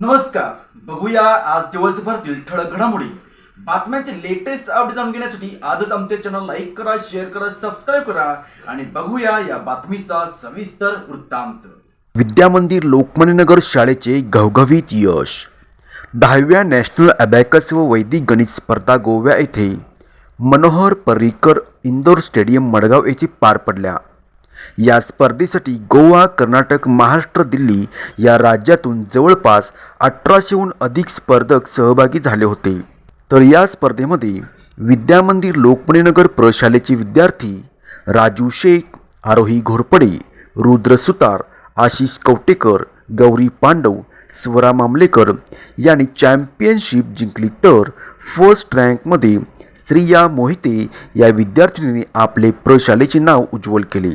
नमस्कार. बघूया आज दिवसभरातील ठळक घडामोडी. बातम्यांचे लेटेस्ट अपडेट जाणून घेण्यासाठी आजच आमच्या चॅनल लाईक करा शेअर करा सबस्क्राईब करा आणि बघूया या बातमीचा सविस्तर वृत्तांत. विद्यामंदिर लोकमान्यनगर शाळेचे घवघवीत यश. दहाव्या नॅशनल अबॅकस व वैदिक गणित स्पर्धा गोव्या येथे मनोहर पर्रीकर इंदोर स्टेडियम मडगाव येथे पार पडल्या. या स्पर्धेसाठी गोवा कर्नाटक महाराष्ट्र दिल्ली या राज्यातून जवळपास अठराशेहून अधिक स्पर्धक सहभागी झाले होते. तर या स्पर्धेमध्ये विद्यामंदिर लोकमणीनगर प्रशालेचे विद्यार्थी राजू शेख आरोही घोरपडे रुद्र सुतार आशिष कवटेकर गौरी पांडव स्वरा मामलेकर यांनी चॅम्पियनशिप जिंकली. तर फर्स्ट रँकमध्ये श्रिया मोहिते या विद्यार्थिनीने आपले प्रशालेचे नाव उज्ज्वल केले.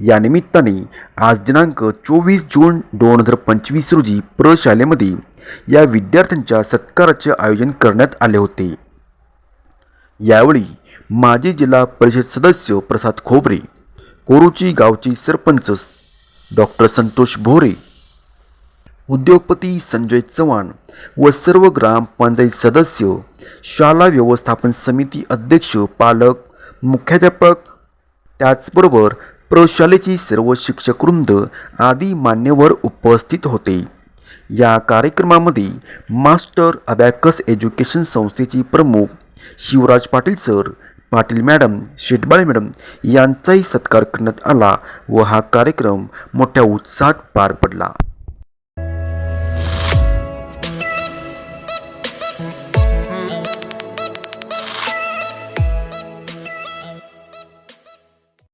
या निमित्ताने आज दिनांक चोवीस जून दोन हजार पंचवीस रोजी प्रशालेमध्ये या विद्यार्थ्यांच्या सत्काराचे आयोजन करण्यात आले होते. यावेळी माजी जिल्हा परिषद सदस्य प्रसाद खोबरे कोरुची गावचे सरपंच डॉक्टर संतोष भोरे उद्योगपती संजय चव्हाण व सर्व ग्रामपंचायत सदस्य शाला व्यवस्थापन समिती अध्यक्ष पालक मुख्याध्यापक त्याचबरोबर प्रशालेची सर्व शिक्षकवृंद आदी मान्यवर उपस्थित होते. या कार्यक्रमामध्ये मास्टर अबॅकस एज्युकेशन संस्थेचे प्रमुख Shivraj Patil sir Patil madam Shetbale madam यांचाही सत्कार करण्यात आला व हा कार्यक्रम मोठ्या उत्साहात पार पडला.